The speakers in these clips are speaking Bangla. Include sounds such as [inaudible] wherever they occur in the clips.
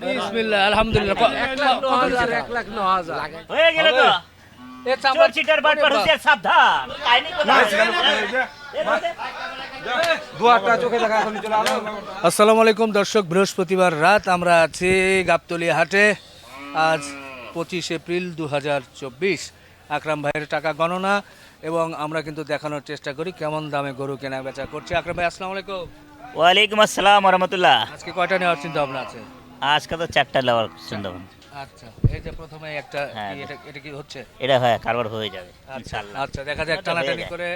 বিসমিল্লাহ আলহামদুলিল্লাহ। এক লাখ ন হাজার হয়ে গেল তো। চোর চিটার বাটপার সাবধান। আসসালামু আলাইকুম দর্শক বৃহস্পতিবার রাত। আমরা আছি গাবতলি হাটে। আজ পঁচিশ এপ্রিল দু হাজার চব্বিশ। আকরাম ভাইয়ের টাকা গণনা এবং আমরা কিন্তু দেখানোর চেষ্টা করি কেমন দামে গরু কেনা বেচা করছে। আকরাম ভাই আসসালামু আলাইকুম। ওয়ালাইকুম আসসালাম রহমতুল্লাহ। আজকে কয়টা নেওয়ার চিন্তা ভাবনা আছে? আজকে তো চারটা লেওয়ার চিন্তা ভাবনা। আচ্ছা এই যে প্রথমে একটা হ্যাঁ। এটা এটা কি হচ্ছে? এটা হয় কারবার হয়ে যাবে আচ্ছা ইনশাআল্লাহ। আচ্ছা দেখা যাক টানাটানি করে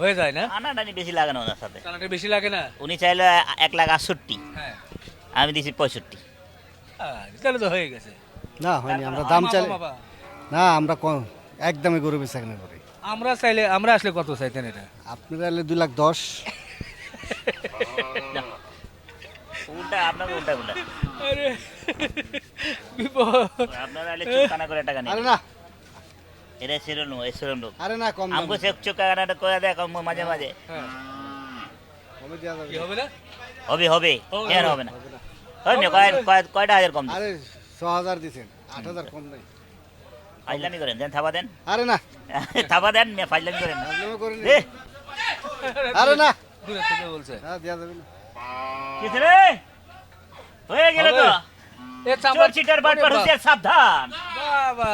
হয়ে যায় না? আনাটানি বেশি লাগে না ওনার সাথে। টানাটা বেশি লাগে না? উনি চাইলে এক লাখ আটষট্টি। হ্যাঁ। আমি দিছি পঁয়ষট্টি। তাহলে তো হয়ে গেছে। না হয়নি আমরা দাম আমা চাই না আমরা কম একদমই গরু বেচা কেনা করি। আমরা চাইলে আমরা আসলে কত চাইতেন এটা? আপনারা এলে দুই লাখ দশ। [laughs] উল্টা আপনাকে উল্টা উল্টা। আরে। বিপদ। আপনারা করে টাকা আরে নেই না। এটা সেরম এই সেরম আরে না কম চেক করে মাঝে মাঝে। হ্যাঁ। কমে দেওয়া যাবে। হবে না? হবে হবে। হবে, কেন হবে। হবে না? হয় না। কয় কয়- কয়টা হাজার কম আরে ছ হাজার দিছেন। আট হাজার কম নাই। ফাইজলামি করেন দেন থাবা দেন। আরে না। [laughs] থাবা দেন মেয়ে ফাইজলামি করেন। ফাজলামো করিনি। আরে না। দূরে থেকে বলছে। হ্যাঁ দেওয়া যাবে না। কিছু রে হয়ে গেল তো। এ চিটার বাটপার হুঁশিয়ার সাবধান। বাবা।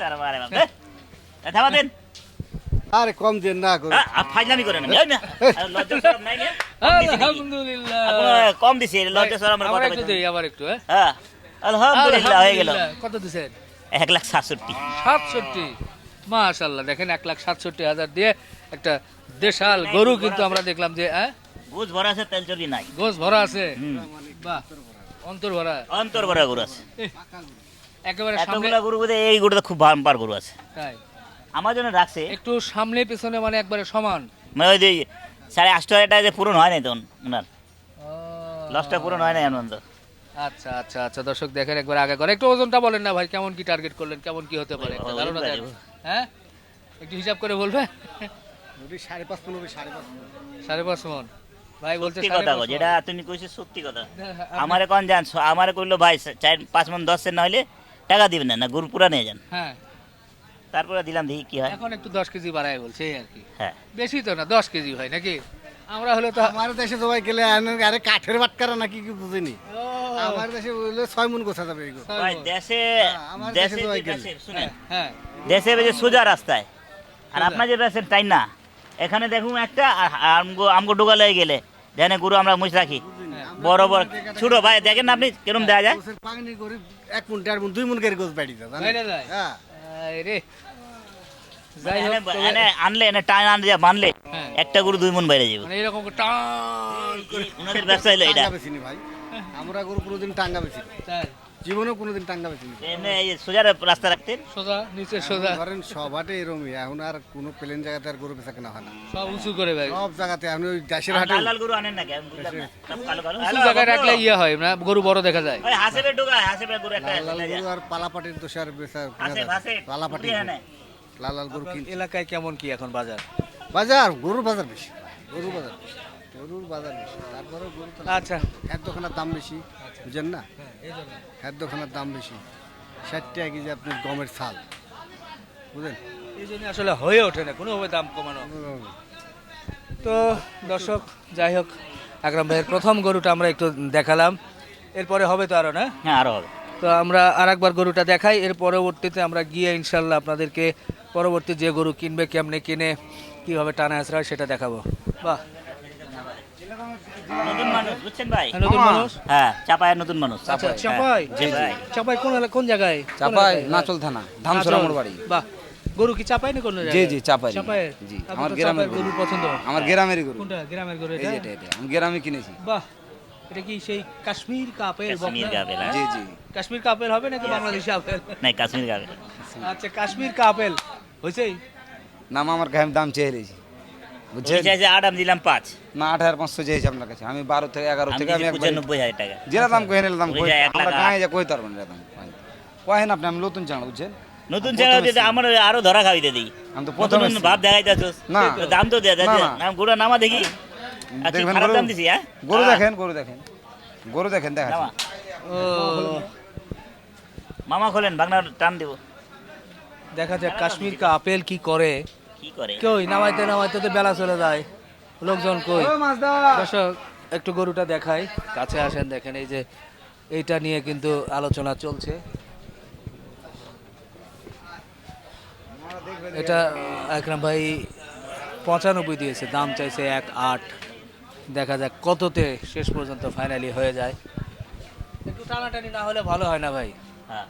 তার বারে দেন। আরে কম দেন না করু করেন না লজ্জা শরম নাই না? আলহামদুলিল্লাহ। আপনার কম দিছি লজ্জা আবার কথা একটু দেই আবার একটু হ্যাঁ আলহামদুলিল্লাহ হয়ে গেল। কত দিছেন? এক লাখ সাতষট্টি। সাতষট্টি? মাশাল্লাহ দেখেন এক লাখ সাতষট্টি হাজার দিয়ে একটা দেশাল গরু কিন্তু আমরা দেখলাম যে হ্যাঁ? বুঝ ভরা আছে তেল চর্বি নাই। গোস ভরা আছে। বাহ। অন্তর ভরা অন্তর ভরা গরু আছে। একেবারে সামনে এতগুলা গরু বোধ এই গরুটা খুব বাম্পার গরু আছে। তাই। আমার জন্য রাখছে। একটু সামনে পেছনে মানে একবারে সমান। মানে ওই যে সাড়ে আটশো হাজার টাকা যে পূরণ হয় নাই তখন ওনার। লসটা পূরণ হয় নাই এমন তো আচ্ছা আচ্ছা আচ্ছা দর্শক দেখেন একবার আগে করে। একটু ওজনটা বলেন না ভাই কেমন কি টার্গেট করলেন কেমন কি হতে পারে? একটা ধারণা দেন। হ্যাঁ? একটু হিসাব করে বলবে সাড়ে পাঁচ পাঁচ সাড়ে পাঁচ মন। ভাই বলছে সত্যি কথা পাঁচ যেটা তুমি কইছো সত্যি কথা। আমারে কোন যান আমারে কইলো ভাই চার পাঁচ মন দশ হইলে টাকা দিবেন না না গরু নিয়ে যান। হ্যাঁ। তারপরে দিলাম দেখি কি হয়। এখন একটু দশ কেজি বাড়ায় বলছে এই আর কি। হ্যাঁ। বেশি তো না দশ কেজি হয় নাকি? আমরা হলে তো আমার দেশে সবাই গেলে আরে কাঠের বাটকারা নাকি কি বুঝিনি? আমার দেশে বললে ছয় মন গোছা যাবে ভাই দেশে শুনেন। হ্যাঁ দেশে সোজা রাস্তায়। আর আপনার যে রাস্তায় টাইম না? এখানে দেখুন একটা আর আমগো আমগো ডুগালে গেলে। যেন গরু আমরা মুছ রাখি। বড় বড় ছোট ভাই দেখেন না আপনি কিরম দেওয়া যায়? এক মন দেড় মন দুই মন করে গোছ বাড়ি? হ্যাঁ। রে যাই হোক এনে- আনলে এনে টান আনলে যা বানলে হ্যাঁ। একটা গরু দুই মন বাইরে যাবে। মানে এরকম টান করে। ওনাদের ব্যবসা হলো এটা। আমরা গরু কোনোদিন টাঙ্গা বেচিনি তাই জীবনেও কোনোদিন টাঙ্গা বেচিনি। এমনি এই সোজা রাস্তা রাখতেন সোজা নিচে সোজা। ধরেন সবাটে এরমই এখন আর কোনো প্লেন জায়গাতে আর গরু বেচা কেনা হয় না। সব উঁচু করে ভাই। সব জায়গাতে এখন ওই দেশের হাটে লাল লাল গরু আনেন না কেন বুঝলাম না। সব কালো কালো। উঁচু জায়গায় রাখলে ইয়ে হয় না গরু বড় দেখা যায়। ওই হাসেবে হাসেবে গরু একটা লাল লাল গরু আর পালাপাটির দোষে আর বেচা হাসে হাসে পালাপাটি লাল লাল গরু কিন এলাকায় কেমন কি এখন বাজার? বাজার গরুর বাজার বেশি। গরুর বাজার বেশি। গরুর বাজার বেশি তারপরে গরু তো আচ্ছা। খাদ্যখানার দাম বেশি বুঝেন না? খাদ্যখানার দাম বেশি ষাট টাকা কেজি আপনি গমের ছাল বুঝলেন এই জন্য আসলে হয়ে ওঠে না কোনোভাবে দাম কমানো। তো দর্শক যাই হোক আকরাম ভাইয়ের প্রথম গরুটা আমরা একটু দেখালাম। এরপরে হবে তো আরও না? হ্যাঁ আরও হবে। তো আমরা আর একবার গরুটা দেখাই এর পরবর্তীতে আমরা গিয়ে ইনশাল্লাহ আপনাদেরকে পরবর্তী যে গরু কিনবে কেমনে কিনে কীভাবে টানা আসরা সেটা দেখাবো। বাহ। নতুন মানুষ বুঝছেন ভাই? হ্যাঁ, নতুন মানুষ? হ্যাঁ চাপায়ের নতুন মানুষ আচ্ছা কোন কোন জায়গায়? নাচল থানা ধামসরা। আমার বাড়ি বাহ গরু কি চাপাই না কোন জি জি চাপাই। চাপাই জি আমার গ্রামের গরু। পছন্দ। আমার গ্রামেরই গরু। কোনটা? গ্রামের গরু এটা? এটা এটা আমি গ্রামে কিনেছি। বাহ এটা কি সেই কাশ্মীর কাপেল কাশ্মীর? হ্যাঁ? জি জি। কাশ্মীর কাপেল হবে নাকি বাংলাদেশি আপেল? নাই কাশ্মীর আচ্ছা কাশ্মীর কাপেল। হয়েছেই নাম আমার গায়ে দাম চেয়ে বুঝছেন? চাইছে আট আমি দিলাম পাঁচ। না আট হাজার পাঁচশো চেয়েছি আপনার কাছে। আমি বারো থেকে এগারো থেকে আমি পঁচানব্বই হাজার টাকা। যেটা দাম কয়ে নিলে দাম উনি কই? যায় এক লাখ আমরা আট। যা কই তারবো না দাম কহেন আপনি আমি নতুন চাল বুঝছেন? নতুন চ্যানেল প্রথমে আমার আরও ধরা খাওয়াইতে দিই। আমি তো নতুন ভাব দেখাই যাচ্ছ না। দাম তো দেয়া যাচ্ছে। না, না। নামা দেখি। দেখবেন গরু দাম দিছি হ্যাঁ? গরু দেখেন গরু দেখেন। গরু দেখেন মামা খোলেন বাংলার টান দেব। দেখা যাক কাশ্মীর কা আপেল কি করে। কই নামাইতে নামাইতে তো বেলা চলে যায়। লোকজন কই? দর্শক একটু গরুটা দেখাই। কাছে আসেন দেখেন এই যে এইটা নিয়ে কিন্তু আলোচনা চলছে। এটা একরাম ভাই পঁচানব্বই দিয়েছে দাম চাইছে এক আট। দেখা যাক কততে শেষ পর্যন্ত ফাইনালি হয়ে যায়। একটু টানাটানি না হলে ভালো হয় না ভাই? হ্যাঁ।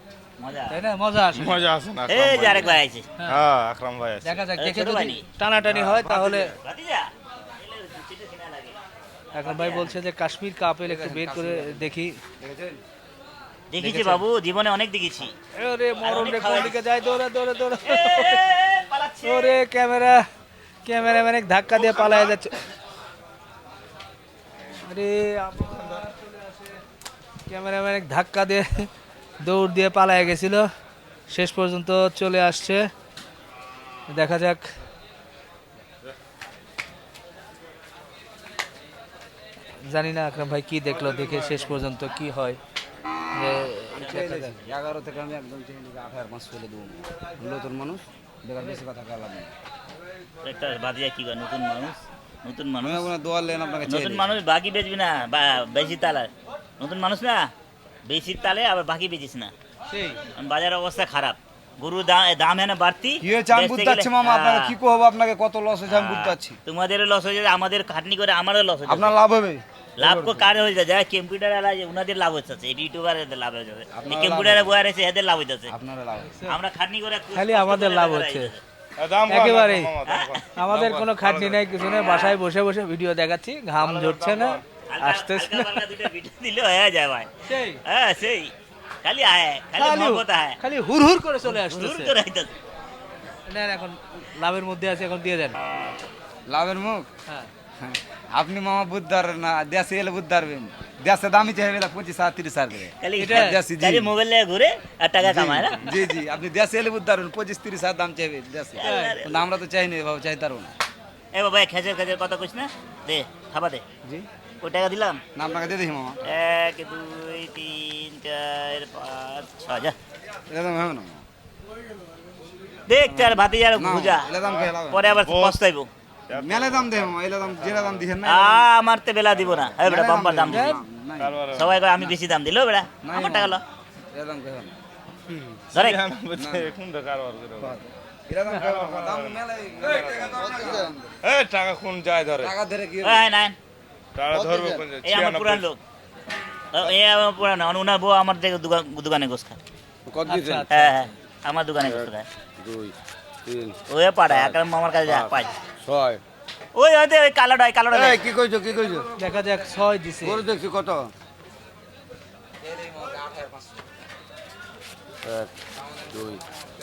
তাই না? মজা আসে। মজা আছে না এই যে আরেক ভাই আছে হ্যাঁ। আকরাম ভাই আছে দেখা যাক দেখে যদি টানাটানি হয় তাহলে ভাতিজা। ভাই বলছে যে কাশ্মীর কাপেল একটু বের করে দেখি। দেখেছি বাবু জীবনে অনেক দেখেছি। ওরে মরণ রে কোন দিকে যায়? দৌড়ে দৌড়ে দৌড়ে। এ, ওরে ক্যামেরা ক্যামেরাম্যান এক ধাক্কা দিয়ে পালায় যাচ্ছে। আরে ক্যামেরাম্যান এক ধাক্কা দিয়ে দৌড় দিয়ে পালায় গেছিল। শেষ পর্যন্ত চলে আসছে। দেখা যাক। জানি না আকরাম ভাই কি দেখল দেখে শেষ পর্যন্ত কি হয়। এগারো থেকে আমি একদম আঠারো মাস ফেলে দেবো। নতুন মানুষ বেকার বেশি কথা কালাম একটা ভাতিজা কি করে নতুন মানুষ? নতুন মানুষ? দোয়ার লেন আপনাকে নতুন মানুষ বাকি বেচবি না বেশি তালে নতুন মানুষ না? বেশি তালে আবার বাকি বেচিস না। বাজারের অবস্থা খারাপ। গরুর দাম দাম এনে বাড়তি। কি পারছি মামা হ্যাঁ, কি করব আপনাকে? কত লস হয়েছে আমি বুঝতে পারছি। তোমাদেরও লস হয়ে যাবে আমাদের খাটনি করে আমারও লস হয়ে আপনার লাভ হবে। লাভ কো কার হয়ে যায় যারা কম্পিউটার আলা ওনাদের লাভ হচ্ছে এই ইউটিউবারের লাভ হয়ে যাবে। কম্পিউটারে বয়ে রয়েছে এদের লাভ হইতেছে আপনারও লাভ আমরা খাটনি করে খালি আমাদের লাভ হচ্ছে। কম। আমাদের কোনো খাটনি নাই কিছু নেই। বাসায় বসে বসে ভিডিও দেখাচ্ছি। ঘাম ঝরছে না। আসতেছে না দিলে হয়ে যায় ভাই। সেই। হ্যাঁ সেই। খালি আয় খালি খালি মহব্বত আয়। খালি হুর হুর করে চলে হুড় আসতেছে করে আইতাছে। নেন এখন লাভের মধ্যে আছে এখন দিয়ে দেন। লাভের মুখ? হ্যাঁ। হ্যাঁ। আপনি মামা বুদ্ধবার না দেশে এলে বুদ্ধবারবেন দেশে দামি চাইবে না পঁচিশ আর তিরিশ হাজার করে। খালি এটা- দেশি, জি। খালি মোবাইল নিয়ে ঘুরে আর টাকা জি, কামায় না? জি জি আপনি দেশে এলে বুদ্ধবারবেন পঁচিশ তিরিশ হাজার দাম চাইবে দেশে। আমরা তো চাই না বাবু চাইতে পারব না। এ বাবা খেজের খেজের কথা কইস না? দে থাবা দে। জি। ওই টাকা দিলাম? না আপনাকে দিয়ে দেখি মামা। এক দুই তিন চার পাঁচ ছয় যা। এটা দাম হবে না দেখ চার ভাতি যার না। পরে আবার পস্তাইবো। মেলে দাম দে মামা এলে দাম যেটা দাম দিছেন না আমার তে বেলা দিব না। এই বেটা মেলে বাম্পার দাম দিব। সবাই কয় আমি বেশি দাম দিলো বেটা? আমার টাকা লো। দাম না। এই টাকা কোন যায় ধরে? টাকা ধরে কি টাকা ধরবে যায়? এই আমার পুরান লোক। ও, আমার পুরান ওনার বউ আমার দেখে দোকান দোকানে গোস খায়। কত আচ্ছা আচ্ছা। হ্যাঁ হ্যাঁ আমার দোকানে গোস খায়। দুই তিন ওই পাড়ায় একরাম মামার কাছে যা পাই ছয়। ওই ওই ওই কালোটা ওই কালোটা কি কইছো কি কইছো? দেখা যাক ছয় দিছে। গরু দেখছি কত? এক দুই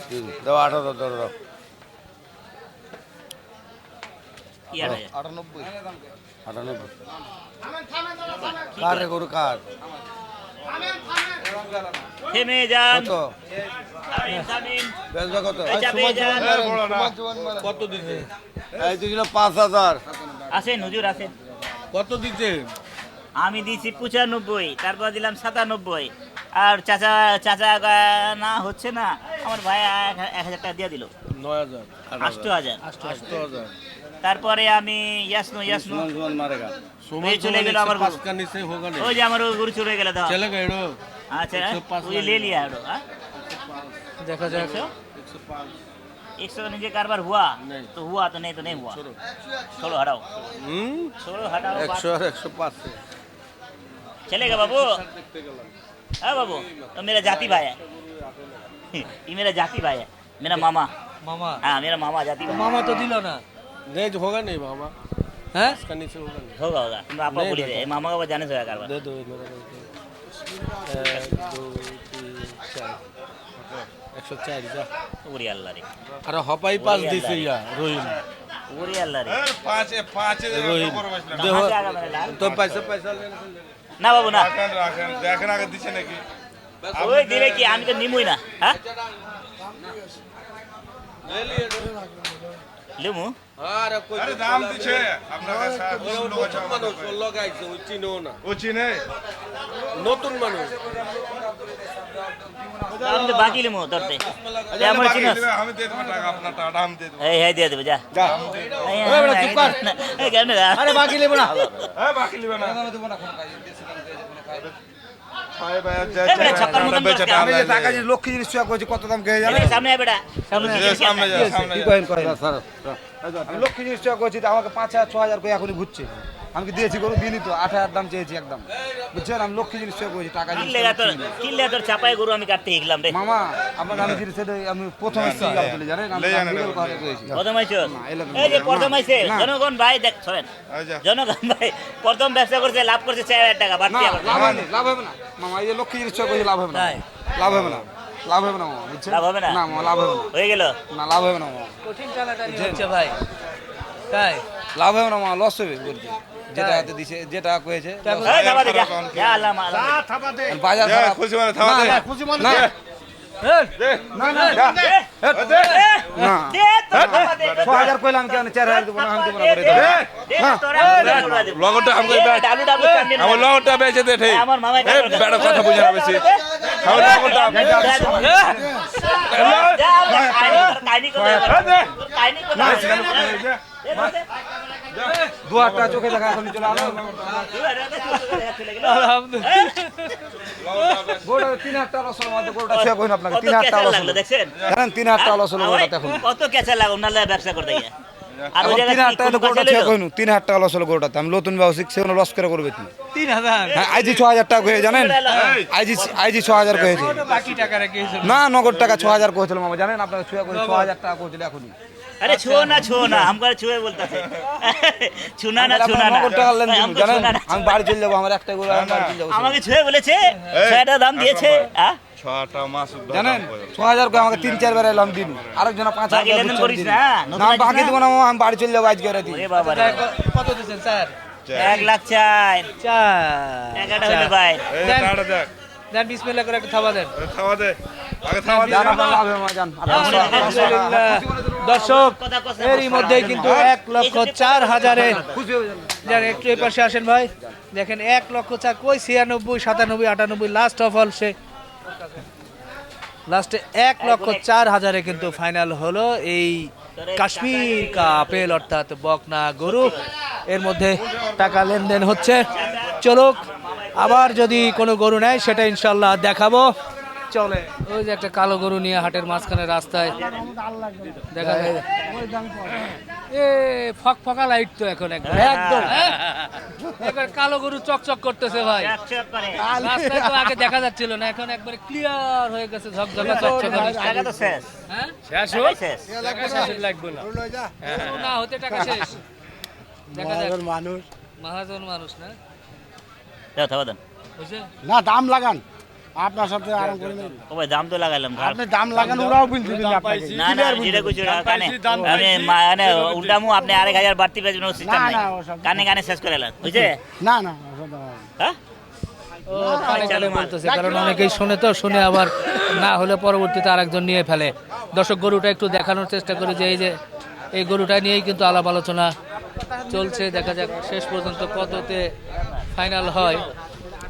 তিন। দাও আঠারো ধরো দাও কি আর? আটানব্বই। আটানব্বই কার রে গরু কার? থেমে যান। কত? থামিন, থামিন। বেচবা কত? এই চাপে যান। কত দিছে? এই দিছিল পাঁচ হাজার। আসেন হুজুর আসেন। কত দিছে? আমি দিয়েছি পঁচানব্বই তারপর দিলাম সাতানব্বই। আর চাচা চাচা না হচ্ছে না আমার ভাই এক এক হাজার টাকা দিয়ে দিল। নয় হাজার। আষ্ট হাজার। আষ্ট হাজার। তারপরে আমি ইয়াসনু ইয়াসনু সুমন সুমন মারেগা এই চলে গেল আমার গরু। का नीचे होगा ওই যে আমার ওই গরু চলে গেল দাও चलेगा एडो আচ্ছা ওই ले लिया है हाँ? দেখা যাক एक सौ एक सौ नीचे कारोबार हुआ तो हुआ तो नहीं तो नहीं हुआ छोड़ो हटाओ हम्म छोड़ो हटाओ एक बात। सौ एक सौ पाँच से चलेगा बाबू हाँ बाबू तो मेरा जाति भाई है ये मेरा जाति भाई है मेरा मामा মামা हाँ मेरा मामा जाति भाई মামা তো দিল না नहीं तो होगा नहीं मामा হ্যাঁ इसका नीचे होगा नहीं होगा होगा तुम आपको नहीं बोली देता। दे मामा का जाने से होगा कारोबार दे दो ये मेरा दे दो एक दो तीन चार एक सौ चार जा उरी अल्लाह रे अरे हपाई पास दिसे या रोहिन उरी अल्लाह रे এই পাঁচে পাঁচে রোহিত। খবর বসলাম। देखो कहाँ से आगा मेरा लाल तो पैसा पैसा लेने से ले না বাবু না রাখেন রাখেন দেখেন আগে দিচ্ছে নাকি ওই দিলে কি আমি তো নিমুই না হ্যাঁ লেবু আরে কই আরে দাম দিছে। আপনার কাছে হ্যাঁ, নতুন মানুষ লাগাইছে ওই চিনো না। ও চিনে? নতুন মানুষ। আপনি বাকি লেমু ধরতে আচ্ছা, আমার চিনো আমি দিয়ে দেব টাকা আপনার টাকা আমি দিয়ে দেব। এই হ্যাঁ দিয়ে দেব যা। যা। ওই বড় চুপ কর। এই কেন আরে বাকি লিমো না। আরে বাকি লিমো না। না দেব না কোন কাজ লক্ষ্মী জিনিস কত দাম খেয়ে লক্ষ্মী জিনিস আমাকে পাঁচ হাজার ছ হাজার করে এখনই ঘুরছে আমি কি দিয়েছি গরু? দিনই তো। আট হাজার দাম চেয়েছি একদম। বুঝছেন? আমি লক্ষ্মী জিনিস চুয়া করছি টাকা কিল্লে তোর চাপায় গরু আমি কাটতে রে। মামা আমার আমি জিনিস আমি প্রথম এসেছি জানেন? আমি লে জানে ভিডিও রে। কথা কয়েছি প্রথম আইছো? না, এলাকা এই যে প্রথম আইছে জনগণ ভাই দেখ শোনেন। জনগণ ভাই প্রথম ব্যবসা করছে লাভ করছে চার হাজার টাকা না বাড়তি লাভ হবে না লাভ হবে না। মামা এই লক্ষ্মী জিনিস চুয়া করছি লাভ হবে না। লাভ হবে না। লাভ হবে না মামা বুঝছেন? লাভ হবে না? না মামা লাভ হবে না। হয়ে গেল? না লাভ হবে না মামা। কঠিন টানাটানি হচ্ছে ভাই। তাই? লাভ হবে না মামা লস হবে যেটা হাতে দিছে যেটা কয়েছে এই থাবা দে যা যা আল্লাহ মা আল্লাহ। বাজার খুশি মানে খুশি মানে না, এই, দে। না, না, যা। দে, দে। দে, না। দে, তোর থাবা দে, ছ হাজার কইলাম কেন চার হাজার দেবো না আমি দেবো না করে দে, দেবো। দে, না। তোর আমি বলব দেবো। লগটা আমাকে দে, ব্যাট ডালু ডাবু চান দিন। আমার লগটা বেচে দে ঠিক আমার মামাই এই কাটবে। বেটা কথা বুঝে না বেশি। কাহিনী দে। চোখে দেখা এখন চলে গোটা তিন হাজার টাকা লস গোটা ছুঁয়ে কইন আপনাকে তিন দেখছেন জানেন তিন গোটা কত নালে ব্যবসা করতে গিয়ে। তিন হাজার টাকা লস হলো আমি নতুন লস করে করবে তুমি। হ্যাঁ আইজি ছ হাজার টাকা জানেন? আইজি আইজি ছ হাজার না নগদ টাকা ছ হাজার করেছিল মামা জানেন? আপনাকে ছুঁয়ে করে ছ হাজার টাকা করেছিল এখনই। আরে ছুও না ছুও না আমকার ছুয়ে বলতাছে। ছুনা না ছুনা না। আমি বাড়ি চলে যাব আমার একটা গরু আমাকে ছুয়ে বলেছে ছয়টা দাম দিয়েছে হ্যাঁ? ছটা মাস জানেন ছ হাজার করে আমাকে তিন চার চারবার এলাম দিন আরেকজন পাঁচ হাজার লেনদেন করে করিস না, বাকি দেবো না? আমি বাড়ি চলে যাব আজকে রাতে। ওরে কত দিচ্ছেন স্যার? এক লাখ চার। চার। টাকাটা হলো ভাই দেন। বিসমিল্লাহ করে একটা থাবা দেন। থামা দে দর্শক এরই মধ্যেই কিন্তু এক লক্ষ চার হাজারে একটু এই পাশে আসেন ভাই। দেখেন এক লক্ষ চার কই? ছিয়ানব্বই সাতানব্বই আটানব্বই লাস্ট অফ অল সে। লাস্টে এক লক্ষ চার হাজারে কিন্তু ফাইনাল হলো এই কাশ্মীর কাপেল অর্থাৎ বকনা গরু। এর মধ্যে টাকা লেনদেন হচ্ছে। চলুক আবার যদি কোনো গরু নেয় সেটা ইনশাল্লাহ দেখাবো। চলে। ওই যে একটা কালো গরু নিয়ে হাটের মাঝখানে রাস্তায়। দেখা যায়। এ ফক ফকা লাইট তো এখন একদম। একদম। হ্যাঁ? একবার কালো গরু চকচক করতেছে ভাই। রাস্তায় তো আগে দেখা যাচ্ছিল না এখন একবারে ক্লিয়ার হয়ে গেছে ঝকঝকা চকচকা টাকা তো শেষ হ্যাঁ? শেষ টাকা শেষ। লাগবে না। না হতে টাকা শেষ। দেখা যাক। মানুষ। মহাজন মানুষ না? থাবা দেন। না দাম লাগান। আপনার সাথে আরাম করে নেবেন ও ভাই দাম তো লাগাইলাম আপনি দাম লাগান ওরাও বলতে দিন আপনাকে। না না যেটা কিছু কানে। আমি মানে উল্টামু আপনি আরেক হাজার বাড়তি পেয়েছেন ও সিস্টেম নাই। কানে কানে শেষ করে এলেন বুঝছে? না না ওসব দাম হবে না। হ্যাঁ? ও কানে কানে বলতেছে কারণ অনেকেই শুনে তো শুনে আবার না হলে পরবর্তীতে আরেকজন নিয়ে ফেলে। দর্শক গরুটা একটু দেখানোর চেষ্টা করি যে এই যে এই গরুটা নিয়েই কিন্তু আলাপ আলোচনা চলছে। দেখা যাক শেষ পর্যন্ত কততে ফাইনাল হয়।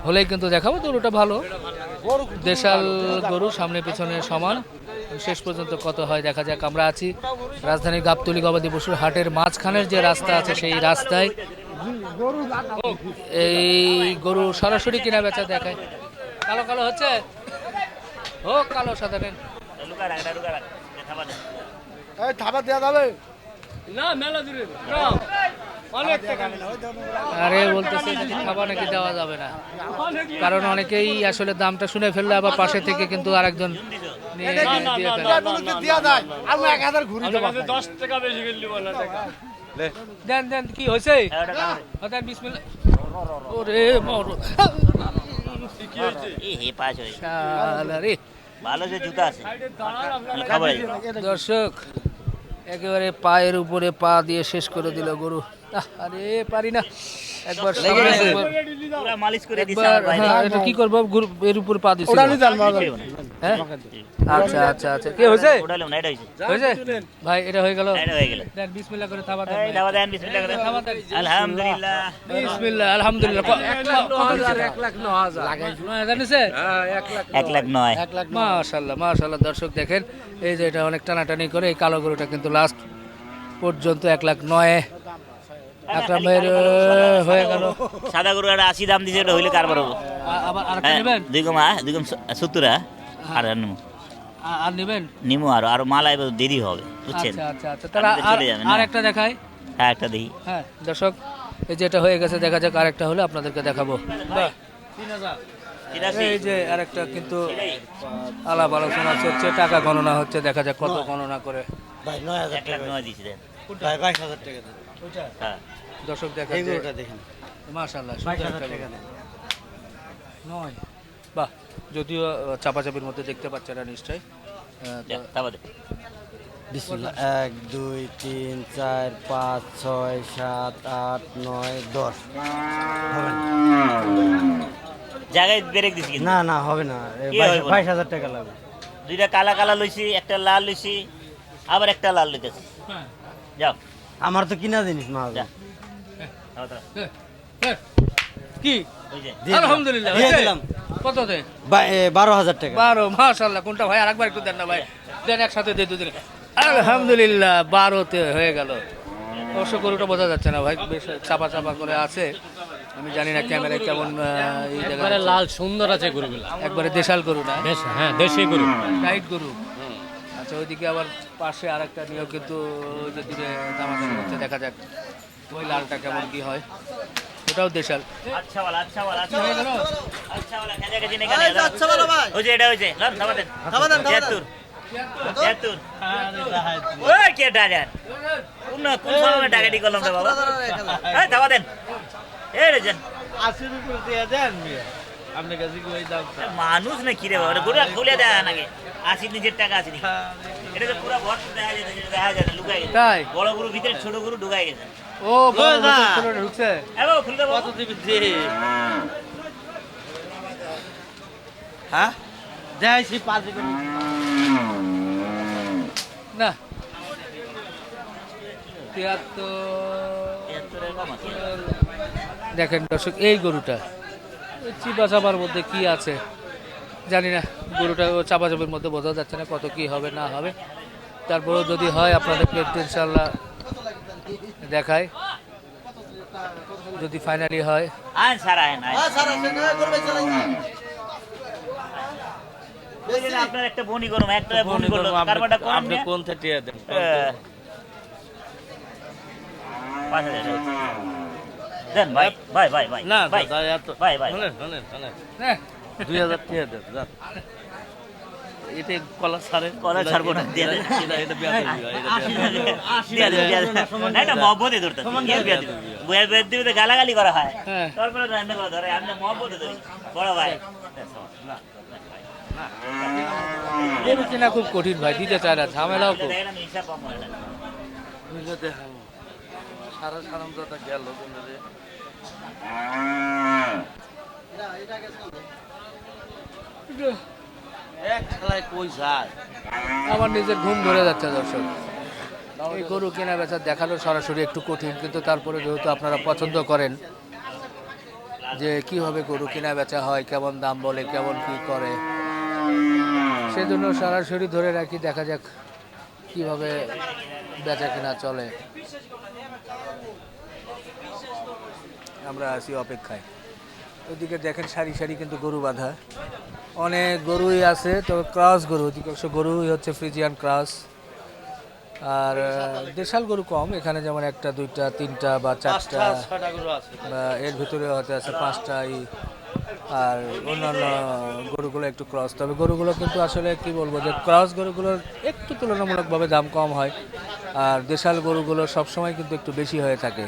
হলেই কিন্তু দেখাবো, গরুটা ভালো। দেশাল গরু সামনে পিছনে সমান। শেষ পর্যন্ত কত হয় দেখা যাক, আমরা আছি রাজধানীর গাবতলি গবাদি পশুর হাটের মাঝখানের যে রাস্তা আছে সেই রাস্তায়। এই গরু সরাসরি কিনা বেচা দেখায়। কালো কালো হচ্ছে? ও, কালো নেন। এই থাবা দেওয়া যাবে। আরে বলতেছে খাবার নাকি দেওয়া যাবে না। কারণ অনেকেই আসলে দামটা শুনে ফেললে আবার পাশে থেকে কিন্তু আরেকজন নিয়ে দিয়ে ফেলে। আমি এক হাজার ঘুরি দেবো দেন দেন কি হয়েছে? হ্যাঁ, ওরে মর। ভালো যে জুতা আছে। দর্শক একেবারে পায়ের উপরে পা দিয়ে শেষ করে দিল গরু। আরে পারি না। একবার সামনে একবার- পুরা মালিশ করে দিছে একবার আমার ভাই। হ্যাঁ এটা কি করব? এর উপর পা দিছিল। হ্যাঁ? আচ্ছা আচ্ছা আচ্ছা। কি হয়েছে? ওটালাম না এটা হয়েছে? হয়েছে ভাই এটা হয়ে গেল। এটা হয়ে গেল। দেন বিসমিল্লাহ করে থাবা দেন এই দাবা দেন বিসমিল্লাহ করে আলহামদুলিল্লাহ। বিসমিল্লাহ আলহামদুলিল্লাহ। ক- এক লাখ নয় হাজার। নিছে? এক লাখ নয়। মাশাল্লাহ মাশাল্লাহ দর্শক দেখেন এই যে এটা অনেক টানাটানি করে এই কালো গরুটা কিন্তু লাস্ট পর্যন্ত এক লাখ নয়। আকরাম ভাইয়ের হয়ে গেল। সাদা গরু একটা আশি দাম দিছে এটা হইলে কারবার হব। আবার আরেকটা হ্যাঁ, নেবেন? দুই কমা দুই কম সত্তর হ্যাঁ? আর নিমু। আর নেবেন? নিমু আর আর মাল আইব দেরি হবে বুঝছেন? আচ্ছা আচ্ছা আচ্ছা। তাহলে আর? একটা দেখাই? হ্যাঁ একটা দেখি। হ্যাঁ দর্শক এই যেটা হয়ে গেছে দেখা যাক আরেকটা হলে আপনাদেরকে দেখাবো। এই যে আরেকটা কিন্তু আলাপ আলোচনা চলছে টাকা গণনা হচ্ছে দেখা যাক কত গণনা করে। এক লাখ নয় দিছি দেন হ্যাঁ। দর্শক দেখা দেখেন। মাশাল্লাহ নয়। বাহ। যদিও চাপাচাপির মধ্যে দেখতে পাচ্ছে না নিশ্চয়ই। এক দুই তিন চার পাঁচ ছয় সাত আট নয় দশ। জায়গায় ব্রেক দিছি না না হবে না। বাইশ- হাজার টাকা লাগবে। দুইটা কালা কালা লইছি একটা লাল লইছি আবার একটা লাল লইতেছি। যাও। আমার তো কিনা জিনিস মা। হ্যাঁ। কি। আলহামদুলিল্লাহ দিয়ে কত দে বারো হাজার টাকা। বারো মাশাল্লাহ কোনটা ভাই? আরেকবার একটু দেন না ভাই। দেন একসাথে দিয়ে দুদিন আলহামদুলিল্লাহ বারোতে হয়ে গেল। অবশ্য গরুটা বোঝা যাচ্ছে না ভাই বেশ চাপা চাপা করে আছে। আমি জানি না ক্যামেরায় কেমন একবারে লাল সুন্দর আছে গরুগুলা। একবারে দেশাল গরু না? হ্যাঁ দেশি গরু। টাইট গরু। আচ্ছা ওইদিকে আবার পাশে আরেকটা নিয়েও কিন্তু ওই যে দূরে দামাদামি হচ্ছে দেখা যাক ওই লালটা কেমন কি হয়। ওটাও দেশাল আচ্ছা वाला আচ্ছা वाला আচ্ছা वाला আচ্ছা वाला খেজা খেজি নেই আচ্ছা वाला ভাই ওই যে এটা হইছে লন খাবার দেন খাবার দেন তিয়াত্তর তিয়াত্তর ওই কে ডাজার কোন কোন সময় ডাকাতি করলাম রে বাবা এই খাবার দেন এই রে জান মানুষ না কি রে বাবা গোটা খুলে দেয় নাকি আশি নিজের টাকা আছে নাকি এটা তো পুরো ভর দেখা যায় দেখা যায় লুকাই গেছে তাই বড় গরু ভিতরে ছোট গরু ঢুকাই গেছে ও ঢুকছে। খুলে কত হ্যাঁ? যাইছি পাঁচ না। দেখেন দর্শক এই গরুটা। চিপা চাপার মধ্যে কি আছে? জানি না গরুটা ও চাপা চাপের মধ্যে বোঝা যাচ্ছে না কত কি হবে না হবে। তারপরেও যদি হয় আপনাদেরকে ইনশাল্লাহ দেখায় যদি ফাইনালি হয়। জন্য আপনার একটা বনি করুন একটা বনি করেন আপনি কোন থেকে দেন? পাঁচ হাজার দেন ভাই ভাই ভাই ভাই না ভাই। ভাই ভাই। শোনেন হ্যাঁ। দুই হাজার টাকা দেন এটা কলা ছাড়েন কলা ছাড়বো না, দিয়ে দেন। এটা এটা বিয়া এটা না, মহব্বতে ধরতে বিয়া বিয়া গালাগালি করা হয়। হ্যাঁ। তারপরে রান্না করা ধরে আমি মহব্বতে ধরি। বড় ভাই। গরু খুব কঠিন ভাই দিতে চায় না ঝামেলাও খুব। সারা সারামদাটা গেল কোনে রে? আমার নিজের ঘুম ধরে যাচ্ছে দর্শক। এই গরু কেনা বেচা দেখানো সরাসরি একটু কঠিন, কিন্তু তারপরে যেহেতু আপনারা পছন্দ করেন যে কীভাবে গরু কেনা বেচা হয়, কেমন দাম বলে, কেমন কি করে, সেজন্য সরাসরি ধরে রাখি, দেখা যাক কীভাবে বেচা কেনা চলে। আমরা আছি অপেক্ষায়। ওইদিকে দেখেন সারি সারি কিন্তু গরু বাঁধা। অনেক গরুই আছে তবে ক্রস গরু অধিকাংশ গরুই হচ্ছে ফ্রিজিয়ান ক্রস। আর দেশাল গরু কম এখানে যেমন একটা দুইটা তিনটা বা চারটা বা এর ভিতরে হয়তো আছে পাঁচটাই। আর অন্যান্য গরুগুলো একটু ক্রস তবে গরুগুলো কিন্তু আসলে কি বলব যে ক্রস গরুগুলোর একটু তুলনামূলকভাবে দাম কম হয়। আর দেশাল গরুগুলো সবসময় কিন্তু একটু বেশি হয়ে থাকে।